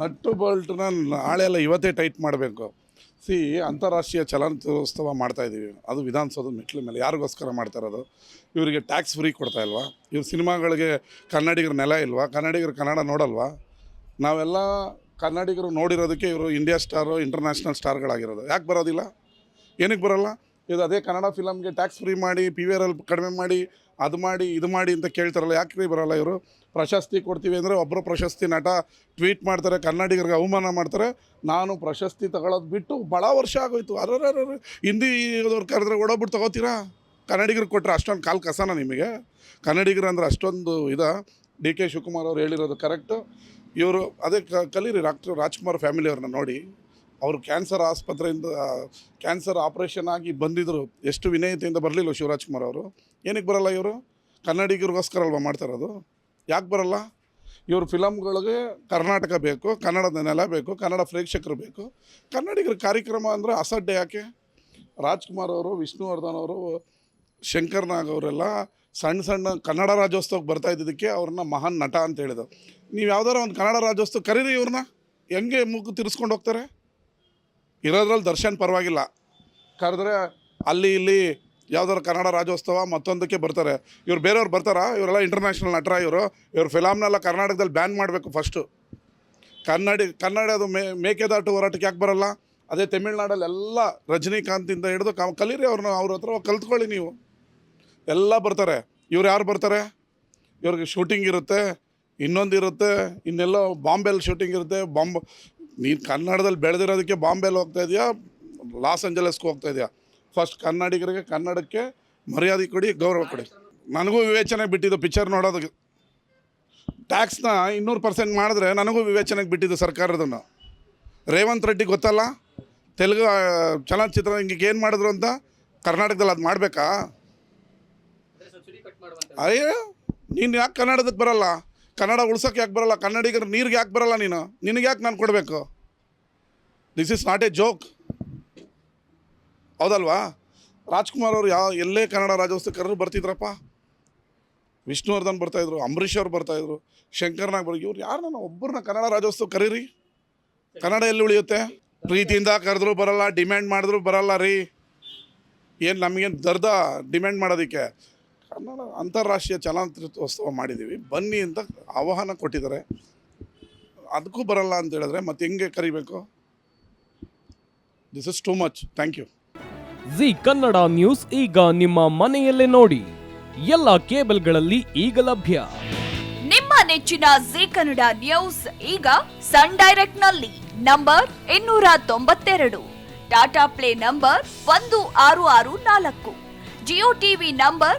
Nut ಬೋಲ್ಟ್ನ ನಾಳೆ ಎಲ್ಲ ಇವತ್ತೇ ಟೈಟ್ ಮಾಡಬೇಕು. ಸಿ, ಅಂತಾರಾಷ್ಟ್ರೀಯ ಚಲನಚಿತ್ರೋತ್ಸವ ಮಾಡ್ತಾ ಇದ್ದೀವಿ ಅದು ವಿಧಾನಸೌಧದ ಮೆಟ್ಲ ಮೇಲೆ. ಯಾರಿಗೋಸ್ಕರ ಮಾಡ್ತಾ ಇರೋದು? ಇವರಿಗೆ ಟ್ಯಾಕ್ಸ್ ಫ್ರೀ ಕೊಡ್ತಾ ಇಲ್ವಾ? ಇವ್ರ ಸಿನಿಮಾಗಳಿಗೆ ಕನ್ನಡಿಗರ ನೆಲ ಇಲ್ವಾ? ಕನ್ನಡಿಗರು ಕನ್ನಡ ನೋಡಲ್ವಾ? ನಾವೆಲ್ಲ ಕನ್ನಡಿಗರು ನೋಡಿರೋದಕ್ಕೆ ಇವರು ಇಂಡಿಯಾ ಸ್ಟಾರು ಇಂಟರ್ನ್ಯಾಷನಲ್ ಸ್ಟಾರ್ಗಳಾಗಿರೋದು ಯಾಕೆ ಬರೋದಿಲ್ಲ? ಏನಕ್ಕೆ ಬರೋಲ್ಲ? ಇದು ಅದೇ ಕನ್ನಡ ಫಿಲಮ್ಗೆ ಟ್ಯಾಕ್ಸ್ ಫ್ರೀ ಮಾಡಿ ಪಿ ವಿ ಆರ್ ಎಲ್ ಕಡಿಮೆ ಮಾಡಿ ಅದು ಮಾಡಿ, ಇದು ಮಾಡಿ ಅಂತ ಕೇಳ್ತಾರಲ್ಲ, ಯಾಕೆ ಬರೋಲ್ಲ ಇವರು? ಪ್ರಶಸ್ತಿ ಕೊಡ್ತೀವಿ ಅಂದರೆ ಒಬ್ಬರು ಪ್ರಶಸ್ತಿ ನಟ ಟ್ವೀಟ್ ಮಾಡ್ತಾರೆ, ಕನ್ನಡಿಗರಿಗೆ ಅವಮಾನ ಮಾಡ್ತಾರೆ. ನಾನು ಪ್ರಶಸ್ತಿ ತಗೊಳ್ಳೋದು ಬಿಟ್ಟು ಭಾಳ ವರ್ಷ ಆಗೋಯ್ತು. ಅರ್ರ ಇರೋರು ಕರೆದ್ರೆ ಓಡೋಗ್ಬಿಟ್ಟು ತಗೋತೀರಾ? ಕನ್ನಡಿಗರಿಗೆ ಕೊಟ್ಟರೆ ಅಷ್ಟೊಂದು ಕಾಲು ಕಸನ ನಿಮಗೆ? ಕನ್ನಡಿಗರು ಅಂದರೆ ಅಷ್ಟೊಂದು ಇದ. ಡಿ ಕೆ ಶಿವಕುಮಾರ್ ಅವ್ರು ಹೇಳಿರೋದು ಕರೆಕ್ಟು ಇವರು, ಅದೇ ಕಲೀರಿ ಡಾಕ್ಟರ್ ರಾಜ್ಕುಮಾರ್ ಫ್ಯಾಮಿಲಿಯವ್ರನ್ನ ನೋಡಿ. ಅವರು ಕ್ಯಾನ್ಸರ್ ಆಸ್ಪತ್ರೆಯಿಂದ ಕ್ಯಾನ್ಸರ್ ಆಪ್ರೇಷನ್ ಆಗಿ ಬಂದಿದ್ದರು ಎಷ್ಟು ವಿನಯತೆಯಿಂದ ಬರಲಿಲ್ಲ ಶಿವರಾಜ್ ಕುಮಾರ್ ಅವರು? ಏನಕ್ಕೆ ಬರಲ್ಲ ಇವರು? ಕನ್ನಡಿಗರಿಗೋಸ್ಕರ ಅಲ್ವಾ ಮಾಡ್ತಾರದು ಯಾಕೆ ಬರಲ್ಲ? ಇವ್ರ ಫಿಲಮ್ಗಳಿಗೆ ಕರ್ನಾಟಕ ಬೇಕು, ಕನ್ನಡದ ನೆಲ ಬೇಕು, ಕನ್ನಡ ಪ್ರೇಕ್ಷಕರು ಬೇಕು. ಕನ್ನಡಿಗರ ಕಾರ್ಯಕ್ರಮ ಅಂದರೆ ಅಸಡ್ಡೆ ಯಾಕೆ? ರಾಜ್ಕುಮಾರ್ ಅವರು, ವಿಷ್ಣುವರ್ಧನ್ ಅವರು, ಶಂಕರ್ ನಾಗ್ ಅವರೆಲ್ಲ ಸಣ್ಣ ಸಣ್ಣ ಕನ್ನಡ ರಾಜ್ಯೋತ್ಸವಕ್ಕೆ ಬರ್ತಾ ಇದ್ದಿದ್ದಕ್ಕೆ ಅವ್ರನ್ನ ಮಹಾನ್ ನಟ ಅಂತ ಹೇಳಿದ್ರು. ನೀವು ಯಾವ್ದಾರ ಒಂದು ಕನ್ನಡ ರಾಜ್ಯೋತ್ಸವ ಕರೀರಿ ಇವ್ರನ್ನ. ಹೆಂಗೆ ಮೂಗು ತಿರ್ಸ್ಕೊಂಡು ಹೋಗ್ತಾರೆ? ಇರೋದ್ರಲ್ಲಿ ದರ್ಶನ್ ಪರವಾಗಿಲ್ಲ. ಕರೆದ್ರೆ ಅಲ್ಲಿ ಇಲ್ಲಿ ಯಾವ್ದಾರು ಕನ್ನಡ ರಾಜ್ಯೋತ್ಸವ ಮತ್ತೊಂದಕ್ಕೆ ಬರ್ತಾರೆ. ಇವ್ರು ಬೇರೆಯವ್ರು ಬರ್ತಾರಾ? ಇವರೆಲ್ಲ ಇಂಟರ್ನ್ಯಾಷನಲ್ ನಟರ ಇವರು. ಇವ್ರ ಫಿಲಮ್ನೆಲ್ಲ ಕರ್ನಾಟಕದಲ್ಲಿ ಬ್ಯಾನ್ ಮಾಡಬೇಕು ಫಸ್ಟು ಕನ್ನಡಿ, ಕನ್ನಡದು ಮೇ, ಮೇಕೆದಾಟು ಹೋರಾಟಕ್ಕೆ ಯಾಕೆ ಬರಲ್ಲ? ಅದೇ ತಮಿಳ್ನಾಡಲ್ಲಿ ಎಲ್ಲ ರಜನಿಕಾಂತಿಂದ ಹಿಡಿದು ಕ, ಕಲೀರಿ ಅವ್ರನ್ನ ಅವ್ರ ಹತ್ರ ಕಲ್ತ್ಕೊಳ್ಳಿ ನೀವು. ಎಲ್ಲ ಬರ್ತಾರೆ. ಇವ್ರು ಯಾರು ಬರ್ತಾರೆ? ಇವ್ರಿಗೆ ಶೂಟಿಂಗ್ ಇರುತ್ತೆ. ಇನ್ನೊಂದು ಇರುತ್ತೆ. ಇನ್ನೆಲ್ಲೋ ಬಾಂಬೆಲ್ಲಿ ಶೂಟಿಂಗ್ ಇರುತ್ತೆ. ಬಾಂಬ್ ನೀನು ಕನ್ನಡದಲ್ಲಿ ಬೆಳೆದಿರೋದಕ್ಕೆ ಬಾಂಬೆಲಿ ಹೋಗ್ತಾ ಇದೆಯಾ? ಲಾಸ್ ಏಂಜಲಸ್ಗೆ ಹೋಗ್ತಾ ಇದೆಯಾ? ಫಸ್ಟ್ ಕನ್ನಡಿಗರಿಗೆ ಕನ್ನಡಕ್ಕೆ ಮರ್ಯಾದೆ ಕೊಡಿ ಗೌರವ ಕೊಡಿ. ನನಗೂ ವಿವೇಚನೆ ಬಿಟ್ಟಿದ್ದು ಪಿಕ್ಚರ್ ನೋಡೋದಕ್ಕೆ ಟ್ಯಾಕ್ಸ್ನ ಇನ್ನೂರು ಪರ್ಸೆಂಟ್ ಮಾಡಿದ್ರೆ ನನಗೂ ವಿವೇಚನೆಗೆ ಬಿಟ್ಟಿದ್ದು ಸರ್ಕಾರದನ್ನು. ರೇವಂತ್ ರೆಡ್ಡಿ ಗೊತ್ತಲ್ಲ? ತೆಲುಗು ಆ, ಚಲನಚಿತ್ರ ಹಿಂಗೆ ಏನು ಮಾಡಿದ್ರು ಅಂತ? ಕರ್ನಾಟಕದಲ್ಲಿ ಅದು ಮಾಡಬೇಕಾ? ಅಯ್ಯೋ ನೀನು ಯಾಕೆ ಕನ್ನಡದಕ್ಕೆ ಬರಲ್ಲ? ಕನ್ನಡ ಉಳ್ಸೋಕೆ ಯಾಕೆ ಬರಲ್ಲ? ಕನ್ನಡಿಗರ ನೀರಿಗೆ ಯಾಕೆ ಬರಲ್ಲ ನೀನು? ನಿನಗೆ ಯಾಕೆ ನಾನು ಕೊಡಬೇಕು? This is not a joke ಹೌದಲ್ವಾ? ರಾಜ್ಕುಮಾರ್ ಅವರು ಯಾವ, ಎಲ್ಲೇ ಕನ್ನಡ ರಾಜ್ಯೋತ್ಸವ ಕರೆದ್ರು ಬರ್ತಿದ್ರಪ್ಪ? ವಿಷ್ಣುವರ್ಧನ್ ಬರ್ತಾಯಿದ್ರು ಅಂಬರೀಷ್ ಅವ್ರು ಬರ್ತಾಯಿದ್ರು ಶಂಕರ್ನಾಗ್ ಬರ್ಗಿ ಇವ್ರು ಯಾರನ್ನ ಒಬ್ಬರನ್ನ ಕನ್ನಡ ರಾಜ್ಯೋತ್ಸವ ಕರೀರಿ? ಕನ್ನಡ ಎಲ್ಲಿ ಉಳಿಯುತ್ತೆ? ಪ್ರೀತಿಯಿಂದ ಕರೆದ್ರು ಬರಲ್ಲ ಡಿಮ್ಯಾಂಡ್ ಮಾಡಿದ್ರು ಬರಲ್ಲ ರೀ. ಏನು ನಮಗೇನು ದರ್ದ ಡಿಮ್ಯಾಂಡ್ ಮಾಡೋದಕ್ಕೆ? ಕನ್ನಡ ಅಂತಾರಾಷ್ಟ್ರೀಯ ಚಲನಚಿತ್ರೋತ್ಸವ ಮಾಡಿದ್ದೀವಿ. ಬನ್ನಿ ಅಂತ ಆಹ್ವಾನ ಕೊಟ್ಟಿದ್ದಾರೆ. ಅದಕ್ಕೂ ಬರಲ್ಲ ಅಂತ ಹೇಳಿದ್ರೆ ಮತ್ತೆ ಹೆಂಗೆ ಕರಿಬೇಕು? This is too much thank you Zee Kannada news ಈಗ ನಿಮ್ಮ ಮನೆಯಲ್ಲೇ ನೋಡಿ. ಎಲ್ಲ ಕೇಬಲ್ಗಳಲ್ಲಿ ಈಗ ಲಭ್ಯ. ನಿಮ್ಮ ನೆಚ್ಚಿನ ಜಿ ಕನ್ನಡ ನ್ಯೂಸ್ ಈಗ ಸನ್ ಡೈರೆಕ್ಟ್ನಲ್ಲಿ ನಂಬರ್ ಇನ್ನೂರ ತೊಂಬತ್ತೆರಡು. ಟಾಟಾ ಪ್ಲೇ ನಂಬರ್ ಒಂದು ಆರು ಆರು ನಾಲ್ಕು. Jio TV number